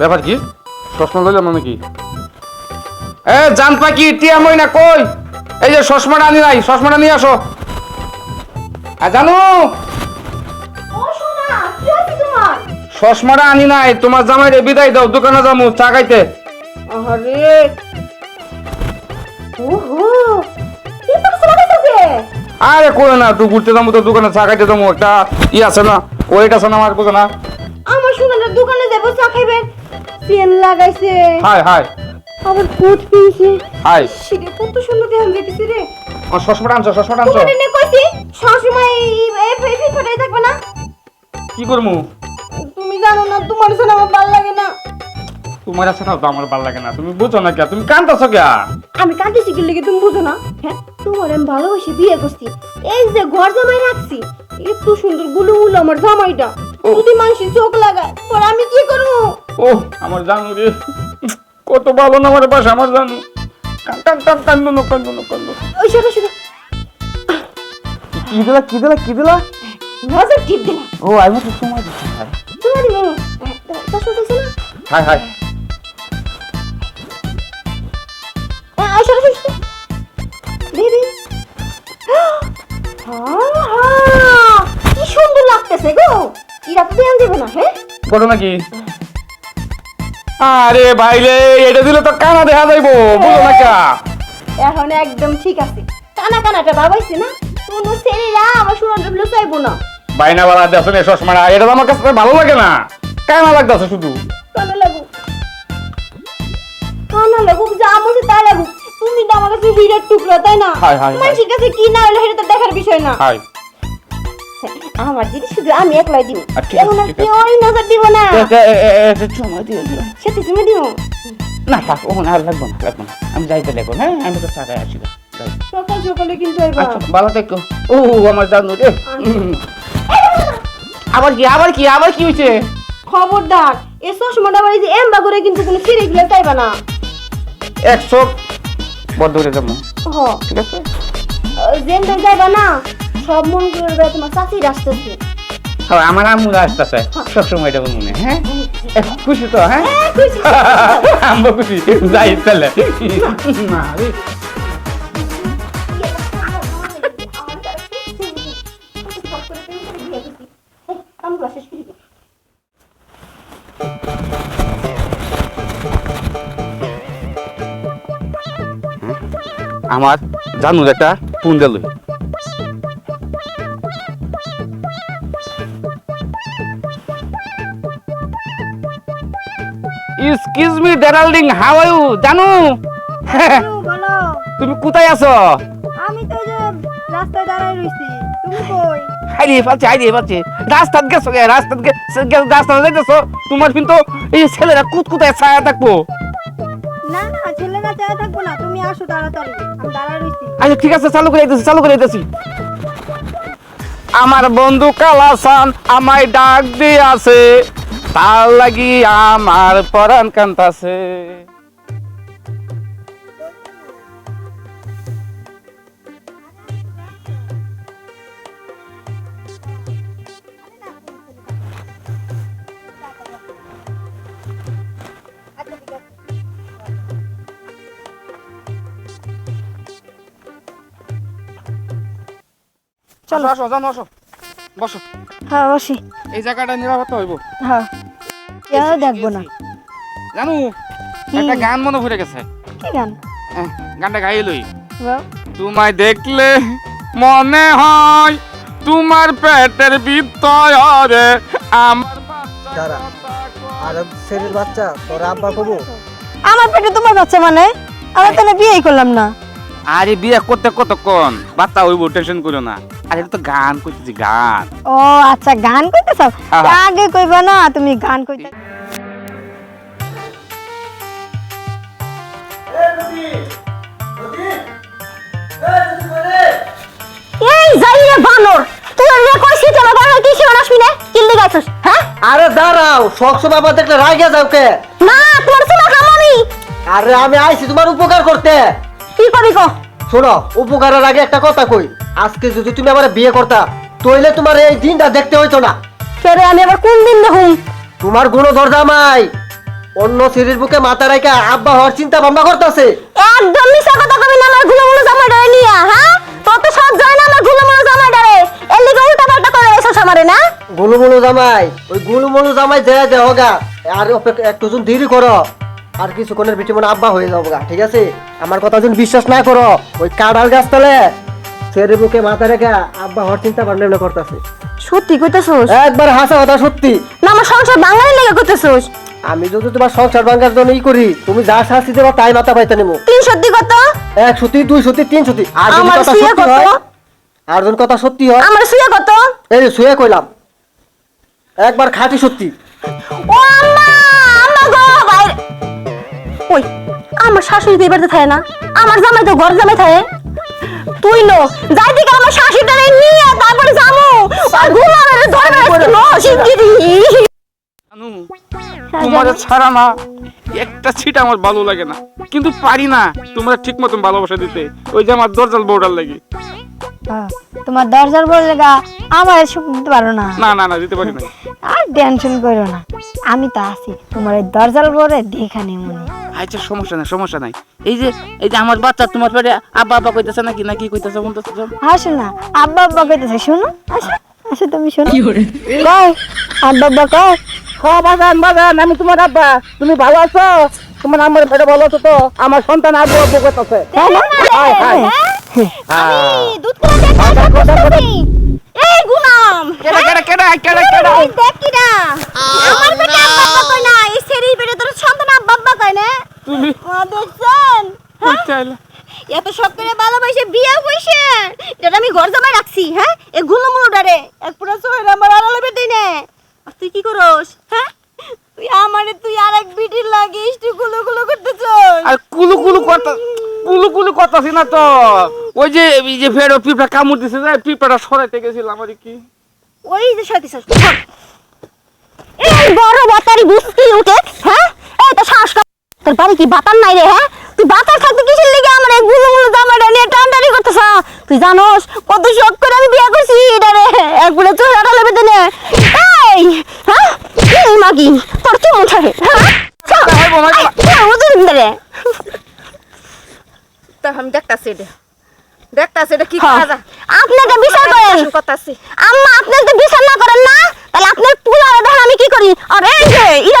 ব্যাপার কি? চশমা লইলাম না নাকি? এ জান পাখি টিয়া মই না কই? এই যে চশমাটা আনি নাই চশমাটা নিয়ে আসো। আর জানো? ও সোনা কি আছে তোমার? চশমাটা আনি নাই তোমার জামাই রে বিদায় দাও দোকানে যামু চা খাইতে। আরে ওহো কি তো সোনা কে আরে কই না তুই ঘুরতে যাব তো দোকানে চা খাইতে যাব একটা ই আছে না ওয়েট আছে না আমার বুঝো না। আমার সোনার দোকানে যাব চা খাইবেন? তেল লাগাইছে। হাই হাই। আবার কোট পিনছে। হাই। সিরে কত সুন্দর দেখান দেখতেছি রে। আমার চশমাটা আনছো চশমাটা আনছো। তোমার এনে কইছি সবসময় এই এই ফেস ফটাই থাকবে না। কি করব তুমি জানো না তোমার সোনা আমার ভালো লাগে না। তোমার আছে না আমার ভালো লাগে না। তুমি বুঝো না কে তুমি কান্দাছো কে আমি কাঁদতেছি কি লেগে তুমি বুঝো না? হ্যাঁ তোমার আমি ভালোবাসি বিয়ে করছি। এই যে ঘর জামাই রাখছি এত সুন্দরগুলো গুলো আমার জামাইটা। ও। যদি মানুষ চোখ লাগায় পর আমি কি করব? ও আমার জানু রে। কত ভালো না আমার বাসা আমার জানু। কান কান কান কান্দো না কান্দো না কান্দো ওই সেটা সেটা কি দিলা কি দিলা কি দিলা? নজর টিপ দিলাম ও আমি তো সময় দিচ্ছি তোমার দিব দশ হতেছে না? হাই হাই। ওই দিদি কি সুন্দর লাগতেছে গো। এরা তো দেন দেবে না হ্যাঁ? বলো নাকি? আরে ভাইলে এটা দিলে তো কানা দেখা যাইবো বুঝো না কে। এখন একদম ঠিক আছে। কানা কানাটা বাবাইছে না কোনো ছেলেরা আমারগুলো চাইব না। বাইনা বালা দেখো না চশমাটা এটা তো আমার কাছে ভালো লাগে না। কানা লাগতেছে শুধু। কানা লাগুক। কানা লাগুক যা মনে তাই লাগুক। তুমি তো আমার কাছে হীরের টুকরো তাই না? হায়, হায়, মানুষের কাছে কি না হলে সেটা তো দেখার বিষয় না। হাই আমার জিনিস শুধু আমি একলাই দিব। আচ্ছা, ঠিক আছে, কেউ ওই নজর দিব না। সময় দিয়ে দিলাম সেটা না থাক ওখানে আর লাগবো না লাগবো না। আমি যাইতে লাগবো হ্যাঁ? আমি তো টাকায় আসি গা, যাই। সকাল সকালে কিন্তু আচ্ছা ভালো থেকো। ও আমার জানো রে। আবার কি আবার কি আবার কি হয়েছে খবরদার এ চশমাটা বাড়ি যে এমবা করে কিন্তু কোনো সিঁড়ি গুলো চাইবা না। একশো বদ্ধ করে যাব হ। ঠিক আছে? জেনটা যাইবা না। সব মন তোমার আসতেছে। হ্যাঁ আমার আম্মু আসতেছে। সবসময় এটা মনে হ্যাঁ? খুশি তো হ্যাঁ? আম্মু খুশি যাই তাহলে। আমার জানুর একটা phone excuse me how are you জানু? বলো। তুমি কোথায় আছো? আমি তো যে রাস্তায় দাঁড়ায় রইছি তুমি কই? পাচ্ছি পাচ্ছি রাস্তাত গেছো গে রাস্তাত গে রাস্তাতে যাইতেছো? তোমার কিন্তু এই ছেলেরা কুত কোথায় ছায়া থাকব। না না ছেলেরা চায় থাকব না। তুমি আসো তাড়াতাড়ি। আমি দাঁড়ায় রইছি আচ্ছা ঠিক আছে চালু করে দিতেছি চালু করে দিতেছি। আমার বন্ধু কালাসান আমায় ডাক দিয়ে আছে। তার লাগি আমার পরাণ কান্তাছে চলো। আসো জানো আসো। বসো। হ্যাঁ বসি। এই জায়গাটা নিরাপত্তা হইব। হ্যাঁ। কেন দেখব না? জানো একটা গান মনে পড়ে গেছে। কি গান? গানটা গাইয়ে লই। তোমায় দেখলে মনে হয় তোমার পেটের ভিতরে আমার দাঁড়া। আর ছেলের বাচ্চা তোর আব্বা কবু? আমার পেটে তোমার বাচ্চা মানে? আমি তো না বিয়েই করলাম না। আরে বিয়ে করতে কতক্ষণ? বাচ্চা হইব টেনশন করো না। আরে এটা তো গান করতেছি গান। ও আচ্ছা গান কইতেছ? হ্যাঁ। আগে কইবা না তুমি গান কইতে এই যাইরে বানর তুই রে কইছি তোরা বানর কি শিওর আসবি না? কিল্লি গাছস হ্যাঁ? আরে দাঁড়াও সবসময় বাবা দেখলে রাগে যাও কে? না আরে আমি আইছি তোমার উপকার করতে। কি করি শোনো উপকারের আগে একটা কথা কই। আজকে যদি তুমি আমার বিয়ে করতা তইলে তোমার এই দিনটা দেখতে হইতো না। তোরে আমি আবার কোন দিন দেখুম তোমার গুণধর মাই অন্য সিঁড়ির বুকে মাথা রেখে আব্বা হওয়ার চিন্তা ভাবনা করতেছে। একদম মিছা কথা কবি না আমার গুলোমুলো জামাইটারে নিয়া হ্যাঁ? তোর তো সব যায় না আমার গুলোমুলো জামাইটারে। এর লিগে উল্টা পাল্টা করে এসো আমারে না? গুলুমুলু জামাই ওই গুলুমুলু জামাই দেয়া দে হোগা আর অপেক্ষা একটু জন দেরি করো আর কিছুক্ষণের ভিতরে মনে আব্বা হয়ে যাব গা, ঠিক আছে? আমার কথা যদি বিশ্বাস না করো ওই কাঁড়াল গাছ তলে ছেড়ে বুকে মাথা রেখে আব্বা হওয়ার চিন্তা ভাবনা করতেছে। সত্যি কইতেছস? একবার হাসা কথা সত্যি। না আমার সংসার বাঙালি লেগে কইতেছস আমি যদি তোমার সংসার ভাঙার জন্য ই করি তুমি যা শাস্তি দেবা তাই মাথা পাইতে নেব। তিন সত্যি কত? এক সত্যি দুই সত্যি তিন সত্যি। আর যদি আমার কথা সত্যি কত? হয় আর যদি কথা সত্যি হয় আমার শুয়ে কত? এই যে শুয়ে কইলাম। একবার খাঁটি সত্যি। ও আম্মা আম্মা গো বাইরে। ওই আমার শাশুড়ি তো এবারে থাকে না। আমার জামাই তো ঘর জামাই থাকে। তুই নো যাই দিকে আমার শাশুড়িটারে নিয়ে তারপরে যাব। আর ঘুমানোর ধরে নো শিগগিরি তোমার ছাড়া না একটা ছিট আমার ভালো লাগে না। কিন্তু পারি না তোমরা ঠিক মতন ভালোবাসা দিতে ওই যে আমার দরজাল বউটার লাগে। হ্যাঁ, তোমার দরজার বলে লেগা আমার এসব দিতে পারো না। না না না দিতে পারি না আর টেনশন করো না। আমি তো আছি তোমার এই দরজার বলে দেখা নেই মনে আচ্ছা সমস্যা নাই সমস্যা নাই। এই যে এই যে আমার বাচ্চা তোমার পেটে আব্বা আব্বা কইতেছে নাকি নাকি কইতেছে বলতেছে আসো না আব্বা আব্বা কইতেছে শোনো আসো আসো তুমি শোনো। কয় আব্বা আব্বা কয় হ্যাঁ বাজান বাজান আমি তোমার আব্বা তুমি ভালো আছো? তোমার আমার পেটে ভালো আছো তো? আমার সন্তান আব্বু আব্বু করতেছে তাই না? আমি দুধ করে। দেখি এই গুলাম। কেডা কেডা কেডা কেডা? কেডা দেখ আমার মা দেখছেন? এত শখ করে ভালোবাসে বিয়ে হইছে। এটা আমি ঘর জামাই রাখছি হ্যাঁ? এ গুলো মুলো ডারে এক পুরো সোহেল আমার আড়ালে বেটে নে। আর তুই কি করস হ্যাঁ? তুই আমারে তুই আর এক বিটির লাগিস তুই গুলো গুলো করতে চল আর কুলু কুলু কথা কুলু কুলু কথাছি না তো। ওই যে এই যে ফেরো পিঁপড়া কামড় দিছে যে পিঁপড়াটা সরাইতে গেছিলাম আর কি? ওই যে সাথে এই বড় বাতারি বুঝকি উঠে হ্যাঁ? তোর বাড়ি কি বাতার নাই রে হ্যাঁ? তুই বাতার থাকতে কিসের লেগে আমার এই গুলো গুলো জামাটা নিয়ে টানটানি করতেছ? তুই জানোস কত শখ করে আমি বিয়ে করছি এটা রে একবারে চোখ আটালে বেঁধে নে এই হ্যাঁ? এই মাগি তোর কি মুঠা রে হ্যাঁ? হইবো। রে। তা আমি দেখতাছি এটা। দেখতাছি এটা কি হ্যাঁ। করা যায় আপনি একটা বিচার করেন আম্মা বিচার না করেন না? তাহলে আপনার পুলারে দেখেন আমি কি করি? আর এই যে ইরা